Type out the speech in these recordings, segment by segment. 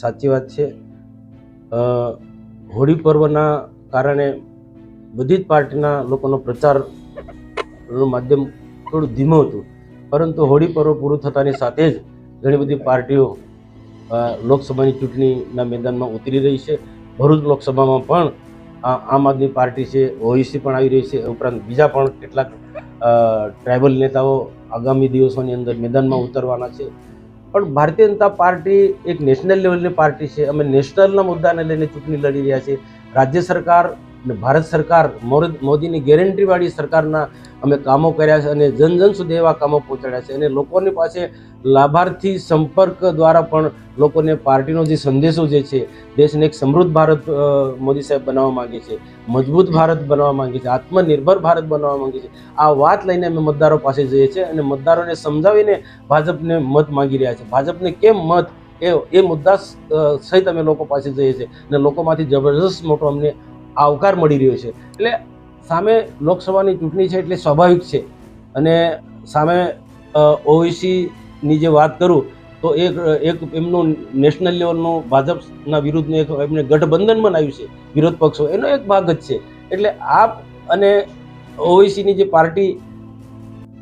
સાચી વાત છે. હોળી પર્વના કારણે બધી જ પાર્ટીના લોકોનો પ્રચારનું માધ્યમ થોડું ધીમું હતું. પરંતુ હોળી પર્વ પૂરું થતાની સાથે જ ઘણી બધી પાર્ટીઓ લોકસભાની ચૂંટણીના મેદાનમાં ઉતરી રહી છે. ભરૂચ લોકસભામાં પણ આમ આદમી પાર્ટી છે, ઓઈસી પણ આવી રહી છે. ઉપરાંત બીજા પણ કેટલાક ટ્રાઇબલ નેતાઓ આગામી દિવસોની અંદર મેદાનમાં ઉતરવાના છે. પણ ભારતીય જનતા પાર્ટી એક નેશનલ લેવલની પાર્ટી છે. અમે નેશનલના મુદ્દાને લઈને ચૂંટણી લડી રહ્યા છીએ. રાજ્ય સરકાર અને ભારત સરકાર મોદીની ગેરંટીવાળી સરકારના અમે કામો કર્યા છે અને જન જન સુધી એવા કામો પહોંચાડ્યા છે. અને લોકોની પાસે લાભાર્થી સંપર્ક દ્વારા પણ લોકોને પાર્ટીનો જે સંદેશો જે છે, દેશને એક સમૃદ્ધ ભારત મોદી સાહેબ બનાવવા માંગે છે, મજબૂત ભારત બનાવવા માગે છે, આત્મનિર્ભર ભારત બનાવવા માગે છે. આ વાત લઈને અમે મતદારો પાસે જઈએ છીએ અને મતદારોને સમજાવીને ભાજપને મત માગી રહ્યા છે. ભાજપને કેમ મત, એ એ મુદ્દા સહિત અમે લોકો પાસે જઈએ છીએ અને લોકોમાંથી જબરજસ્ત મોટો અમને આવકાર મળી રહ્યો છે. એટલે સામે લોકસભાની ચૂંટણી છે એટલે સ્વાભાવિક છે. અને સામે ઓઈસીની જે વાત કરું, તો એક એક એમનું નેશનલ લેવલનું ભાજપના વિરુદ્ધનું એક એમને ગઠબંધન બનાવ્યું છે, વિરોધ પક્ષો. એનો એક ભાગ જ છે. એટલે આપ અને ઓઈસીની જે પાર્ટી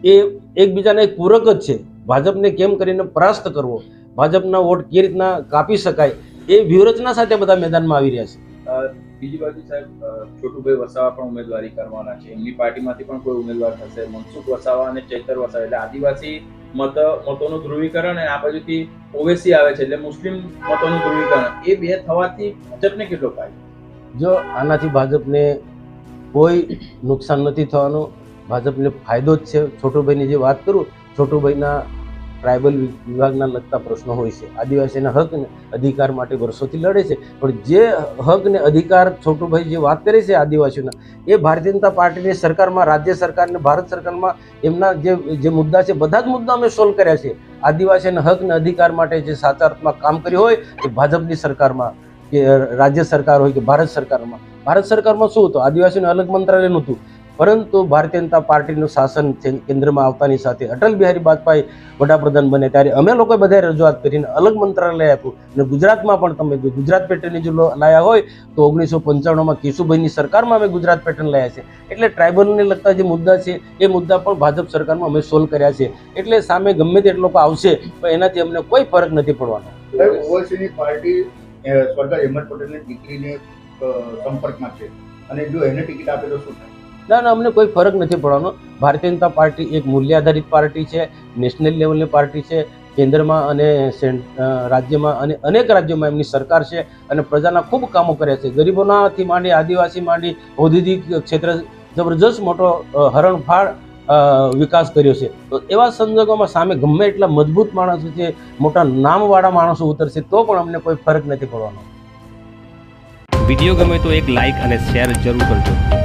એ એકબીજાના એક પૂરક જ છે. ભાજપને કેમ કરીને પરાસ્ત કરવો? ભાજપના વોટ કઈ રીતના કાપી શકાય? એ વ્યૂહરચના સાથે બધા મેદાનમાં આવી રહ્યા છે. બીજી બાજુ સાહેબ છોટુભાઈ વસાવા પણ ઉમેદવારી કરવાના છે. એમની પાર્ટીમાંથી પણ કોઈ ઉમેદવાર થશે. મનસુખ વસાવા અને ચૈતર વસાવા એટલે આદિવાસી મત, મતોનું ધ્રુવીકરણ અને આ બાજુથી ઓવેસી આવે છે એટલે મુસ્લિમ મતોનું ધ્રુવીકરણ. એ બે થવાથી ભાજપને કેટલો ફાયદો? જો આનાથી ભાજપને કોઈ નુકસાન નથી થવાનું, ભાજપને ફાયદો જ છે. છોટુભાઈની જે વાત કરું, છોટુભાઈના ટ્રાઇબલ વિભાગના લગતા પ્રશ્નો હોય છે. આદિવાસીના હક ને અધિકાર માટે વર્ષોથી લડે છે. પણ જે હક ને અધિકાર છોટુભાઈ જે વાત કરે છે આદિવાસીઓના, એ ભારતીય જનતા પાર્ટીની સરકારમાં, રાજ્ય સરકાર અને ભારત સરકારમાં એમના જે જે મુદ્દા છે, બધા જ મુદ્દા અમે સોલ્વ કર્યા છે. આદિવાસીના હક ને અધિકાર માટે જે સાચા કામ કર્યું હોય, એ ભાજપની સરકારમાં કે રાજ્ય સરકાર હોય કે ભારત સરકારમાં. ભારત સરકારમાં શું હતું? આદિવાસીનું અલગ મંત્રાલય નહોતું. પરંતુ ભારતીય જનતા પાર્ટીનું શાસન કેન્દ્રમાં આવતાની સાથે અટલ બિહારી વાજપેયી વડાપ્રધાન બને ત્યારે અમે લોકોએ બધાએ રજૂઆત કરીને અલગ મંત્રાલય આપ્યું. અને ગુજરાતમાં પણ તમે જો ગુજરાત પેટર્નની જો લાયા હોય તો ઓગણીસો પંચાણુંમાં કેશુભાઈની સરકારમાં અમે ગુજરાત પેટર્ન લાયા છે. એટલે ટ્રાઇબલને લગતા જે મુદ્દા છે એ મુદ્દા પણ ભાજપ સરકારમાં અમે સોલ્વ કર્યા છે. એટલે સામે ગમે તે લોકો આવશે પણ એનાથી અમને કોઈ ફરક નથી પડવાનો. પાર્ટી અ, હેમંત પટેલની દીકરીને સંપર્કમાં છે. અને જો એને ટિકિટ આપે તો શું થાય? ના ના, અમને કોઈ ફરક નથી પડવાનો. ભારતીય જનતા પાર્ટી એક મૂલ્ય આધારિત પાર્ટી છે, નેશનલ લેવલની પાર્ટી છે, કેન્દ્રમાં અને રાજ્યમાં અને અનેક રાજ્યોમાં એમની સરકાર છે અને પ્રજાના ખૂબ કામો કર્યા છે. ગરીબોનાથી માંડી, આદિવાસી માંડી, ઔદ્યોગિક ક્ષેત્ર જબરજસ્ત મોટો હરણફાળ વિકાસ કર્યો છે. તો એવા સંજોગોમાં સામે ગમે એટલા મજબૂત માણસો છે, મોટા નામવાળા માણસો ઉતરશે, તો પણ અમને કોઈ ફરક નથી પડવાનો. વીડિયો ગમે તો એક લાઈક અને શેર જરૂર કરજો.